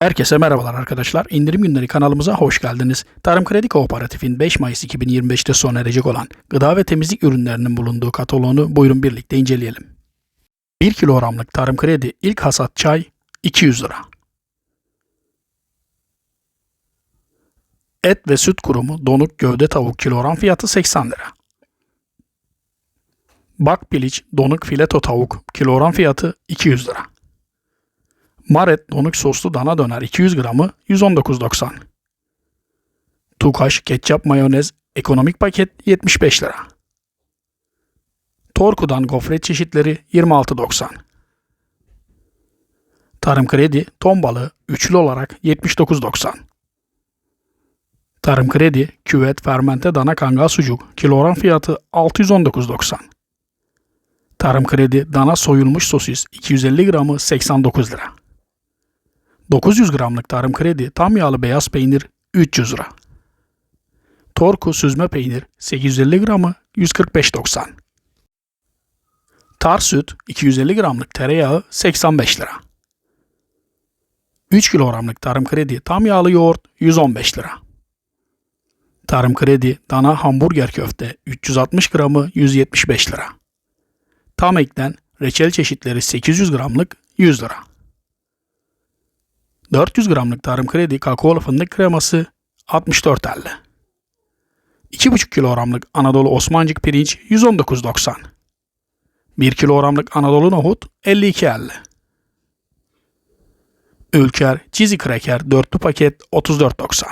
Herkese merhabalar arkadaşlar. İndirim günleri kanalımıza hoş geldiniz. Tarım Kredi Kooperatif'in 5 Mayıs 2025'te sona erecek olan gıda ve temizlik ürünlerinin bulunduğu kataloğunu buyurun birlikte inceleyelim. 1 kilogramlık Tarım Kredi ilk hasat çay 200 lira. Et ve süt kurumu donuk gövde tavuk kilogram fiyatı 80 lira. Bak piliç donuk fileto tavuk kilogram fiyatı 200 lira. Maret donuk soslu dana döner 200 gramı 119.90. Tukaş ketçap mayonez ekonomik paket 75 lira. Torku'dan gofret çeşitleri 26.90. Tarım Kredi ton balığı üçlü olarak 79.90. Tarım Kredi küvet fermente dana kangal sucuk kilogram fiyatı 619.90. Tarım Kredi dana soyulmuş sosis 250 gramı 89 lira. 900 gramlık tarım kredi tam yağlı beyaz peynir 300 lira. Torku süzme peynir 850 gramı 145.90. Tar süt 250 gramlık tereyağı 85 lira. 3 kilogramlık tarım kredi tam yağlı yoğurt 115 lira. Tarım kredi dana hamburger köfte 360 gramı 175 lira. Tam ekten reçel çeşitleri 800 gramlık 100 lira. 400 gramlık tarım kredi kakaolu fındık kreması 64.50. 2,5 kilogramlık Anadolu Osmancık pirinç 119.90. 1 kilogramlık Anadolu nohut 52.50. Ülker çizi kreker dörtlü paket 34.90.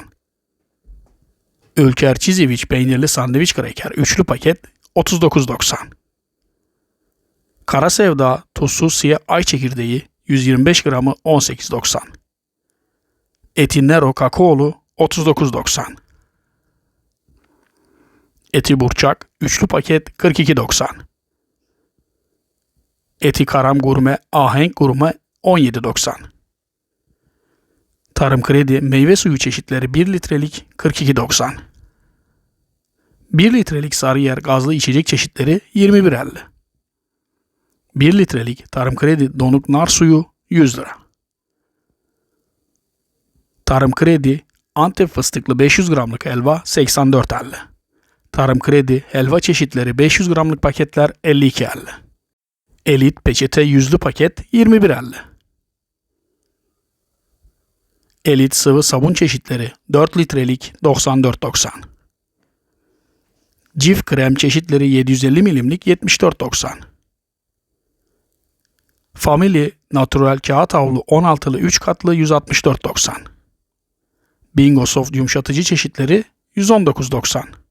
Ülker çiziviç peynirli sandviç kreker üçlü paket 39.90. Kara sevda tuzsuz siyah ay çekirdeği 125 gramı 18.90. Eti Nero kakaolu 39.90. Eti burçak üçlü paket 42.90. Eti karam gurme ahenk gurme 17.90. Tarım kredi meyve suyu çeşitleri 1 litrelik 42.90. 1 litrelik Sarıyer gazlı içecek çeşitleri 21.50. 1 litrelik tarım kredi donuk nar suyu 100 lira. Tarım Kredi Antep fıstıklı 500 gramlık helva 84.50. Tarım Kredi helva çeşitleri 500 gramlık paketler 52.50. Elit peçete yüzlü paket 21.50. Elit sıvı sabun çeşitleri 4 litrelik 94.90. Cif krem çeşitleri 750 milimlik 74.90. Family Natural kağıt havlu 16'lı 3 katlı 164.90. Bingo Soft yumuşatıcı çeşitleri 119.90.